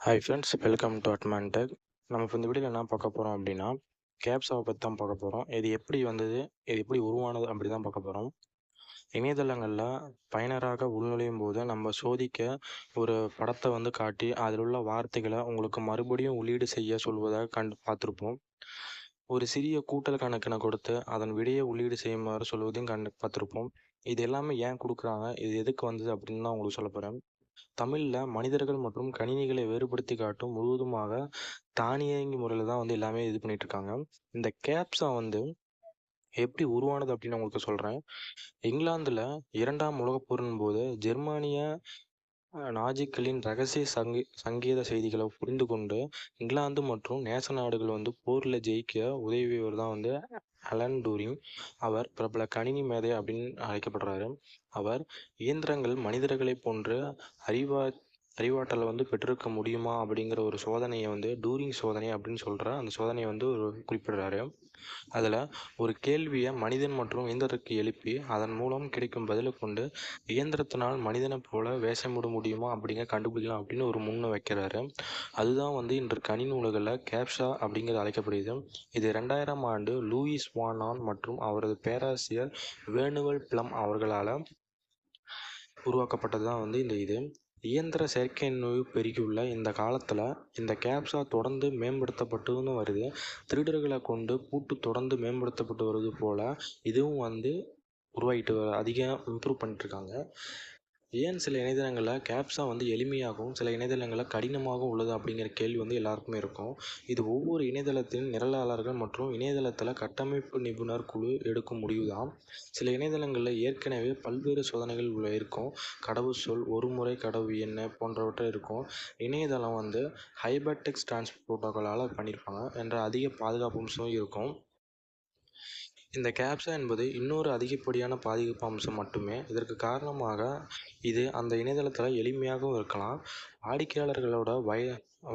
Hi friends welcome to அட்மான்டெக் நம்ம இந்த வீடியோவில் என்ன பார்க்க போகிறோம் அப்படின்னா கேப்ஸாவை பற்றி தான் பார்க்க போகிறோம் இது எப்படி வந்தது இது எப்படி உருவானது அப்படி தான் பார்க்க போகிறோம் இணையதளங்களில் பயனராக உள்நுழையும் போது நம்ம சோதிக்க ஒரு படத்தை வந்து காட்டி அதில் உள்ள வார்த்தைகளை உங்களுக்கு மறுபடியும் உள்ளீடு செய்ய சொல்வதாக கண்டு பார்த்துருப்போம். ஒரு சிறிய கூட்டல் கணக்கினை கொடுத்து அதன் விடையை உள்ளீடு செய்யுமாறு சொல்வதையும் கண்டு பார்த்துருப்போம். இது எல்லாமே ஏன் கொடுக்குறாங்க இது எதுக்கு வந்தது அப்படின்னு தான் உங்களுக்கு சொல்ல போகிறேன் தமிழில் மனிதர்கள் மற்றும் கணினிகளை வேறுபடுத்தி காட்டும் முழுவதுமாக தானியங்கி முறையில் தான் வந்து எல்லாமே இது பண்ணிட்டு இருக்காங்க இந்த கேப்ஸா வந்து எப்படி உருவானது அப்படின்னு உங்களுக்கு சொல்கிறேன் இங்கிலாந்தில் இரண்டாம் உலகப் போரின் போது ஜெர்மானிய நாஜிக்களின் ரகசிய சங்கி சங்கீத செய்திகளை புரிந்து கொண்டு இங்கிலாந்து மற்றும் நேச நாடுகள் வந்து போரில் ஜெயிக்க உதவியவர் தான் வந்து அலன் டூரிங். அவர் பிரபல கணினி மேதை அப்படின்னு அழைக்கப்படுறாரு. அவர் இயந்திரங்கள் மனிதர்களைப் போன்று அறிவா அறிவாற்றலை வந்து பெற்றிருக்க முடியுமா அப்படிங்கிற ஒரு சோதனையை வந்து டூரிங் சோதனை அப்படின்னு சொல்கிற அந்த சோதனையை வந்து ஒரு குறிப்பிடுறாரு. அதில் ஒரு கேள்வியை மனிதன் மற்றும் இயந்திரத்துக்கு எழுப்பி அதன் மூலம் கிடைக்கும் பதிலை கொண்டு இயந்திரத்தினால் மனிதனை போல வேஷமிட முடியுமா அப்படிங்கிற கண்டுபிடிக்கலாம் அப்படின்னு ஒரு முன்ன வைக்கிறாரு. அதுதான் வந்து இன்று கணினி உலகில் கேப்ஷா அப்படிங்கிறது அழைக்கப்படுது இது ரெண்டாயிரம் ஆண்டு லூயிஸ் வானான் மற்றும் அவரது பேராசிரியர் வேணுவல் பிளம் அவர்களால் உருவாக்கப்பட்டது தான் வந்து இந்த இது. இயந்திர செயற்கை நோய் பெருகியுள்ள இந்த காலத்தில் இந்த கேப்ஸா தொடர்ந்து மேம்படுத்தப்பட்டுன்னு வருது. திருடர்களை கொண்டு பூட்டு தொடர்ந்து மேம்படுத்தப்பட்டு வருவது போல் இதுவும் வந்து உருவாகிட்டு வர அதிகம் இம்ப்ரூவ் பண்ணிட்டுருக்காங்க ஏன் சில இணையதளங்களில் கேப்ஸா வந்து எளிமையாகவும் சில இணையதளங்களில் கடினமாகவும் உள்ளது அப்படிங்கிற கேள்வி வந்து எல்லாருக்குமே இருக்கும். இது ஒவ்வொரு இணையதளத்தின் நிரலாளர்கள் மற்றும் இணையதளத்தில் கட்டமைப்பு நிபுணர் குழு எடுக்கும் முடிவு தான் சில இணையதளங்களில் ஏற்கனவே பல்வேறு சோதனைகள் உள்ள இருக்கும். கடவுச்சொல் ஒரு முறை கடவு என்ன போன்றவற்றை இருக்கும். இணையதளம் வந்து ஹைபர்டெக்ஸ் டிரான்ஸ்போர்ட் புரோட்டோக்காலால் பண்ணியிருப்பாங்க என்ற அதிக பாதுகாப்பு அம்சம் இருக்கும். இந்த கேப்ஸா என்பது இன்னொரு அதிகப்படியான பாதுகாப்பு அம்சம் மட்டுமே. இதற்கு காரணமாக இது அந்த இணையதளத்தில் எளிமையாகவும் இருக்கலாம். வாடிக்கையாளர்களோட வய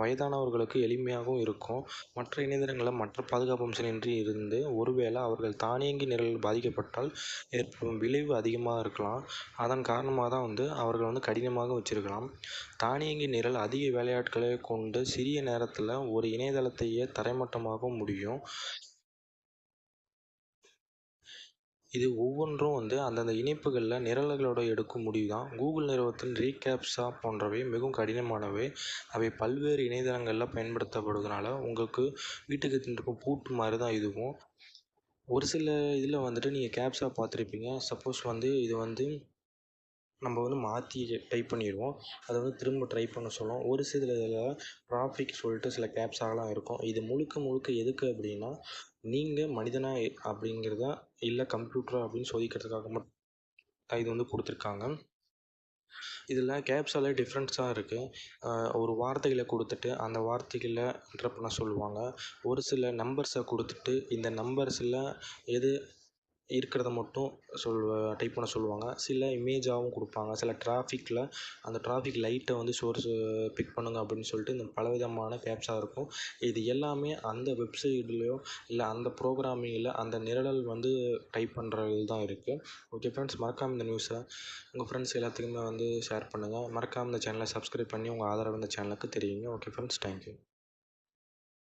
வயதானவர்களுக்கு எளிமையாகவும் இருக்கும். மற்ற இணையதளங்களில் மற்ற பாதுகாப்பு அம்சமின்றி இருந்து ஒருவேளை அவர்கள் தானியங்கி நிரல் பாதிக்கப்பட்டால் ஏற்படும் விளைவு அதிகமாக இருக்கலாம். அதன் காரணமாக தான் வந்து அவர்கள் வந்து கடினமாக வச்சிருக்கலாம். தானியங்கி நிரல் அதிக வேலையாட்களை கொண்டு சிறிய நேரத்தில் ஒரு இணையதளத்தையே தரைமட்டமாக்க முடியும். இது ஒவ்வொன்றும் வந்து அந்தந்த இணைப்புகளில் நிரல்களோட எடுக்கும் முடிவு தான் கூகுள் நிறுவனத்தின் ரீகேப்ஸா போன்றவை மிகவும் கடினமானவை. அவை பல்வேறு இணையதளங்களில் பயன்படுத்தப்படுவதனால உங்களுக்கு வீட்டுக்கு இருக்கும் பூட்டு மாதிரி தான் இதுவும். ஒரு சில இதில் வந்துட்டு நீங்கள் கேப்ஸா பார்த்துருப்பீங்க. சப்போஸ் வந்து இது வந்து நம்ம வந்து மாற்றி டைப் பண்ணிடுவோம். அதை வந்து திரும்ப ட்ரை பண்ண சொல்லும் ஒரு சில இதில் ட்ராஃபிக் சொல்லிட்டு சில கேப்ஸாகலாம் இருக்கும். இது முழுக்க முழுக்க எதுக்கு அப்படின்னா நீங்கள் மனிதனா அப்படிங்கிறதா இல்லை கம்ப்யூட்டரா அப்படின்னு சோதிக்கிறதுக்காக மட்டும் இது வந்து கொடுத்துருக்காங்க. இதில் கேப்ஸால் டிஃப்ரெண்ட்ஸாக இருக்குது ஒரு வார்த்தைகளை கொடுத்துட்டு அந்த வார்த்தைகளை என்டர் பண்ண சொல்லுவாங்க. ஒரு சில நம்பர்ஸை கொடுத்துட்டு இந்த நம்பர்ஸில் எது இருக்கிறத மட்டும் சொல் டைப் பண்ண சொல்லுவாங்க. சில இமேஜாகவும் கொடுப்பாங்க. சில டிராஃபிக்கில் அந்த டிராஃபிக் லைட்டை வந்து சோர்ஸ் பிக் பண்ணுங்க அப்படின்னு சொல்லிட்டு இந்த பலவிதமான பேப்ஸாக இருக்கும். இது எல்லாமே அந்த வெப்சைட்லேயோ இல்லை அந்த ப்ரோக்ராமிங்கில் அந்த நிரல் வந்து டைப் பண்ணுறது தான் இருக்குது ஓகே ஃப்ரெண்ட்ஸ் மறக்காமல் இந்த நியூஸை உங்கள் ஃப்ரெண்ட்ஸ் எல்லாத்துக்குமே வந்து ஷேர் பண்ணுங்கள் மறக்காமல் இந்த சேனலை சப்ஸ்கிரைப் பண்ணி உங்கள் ஆதரவு இந்த சேனலுக்கு தெரியுங்க ஓகே ஃப்ரெண்ட்ஸ் தேங்க்யூ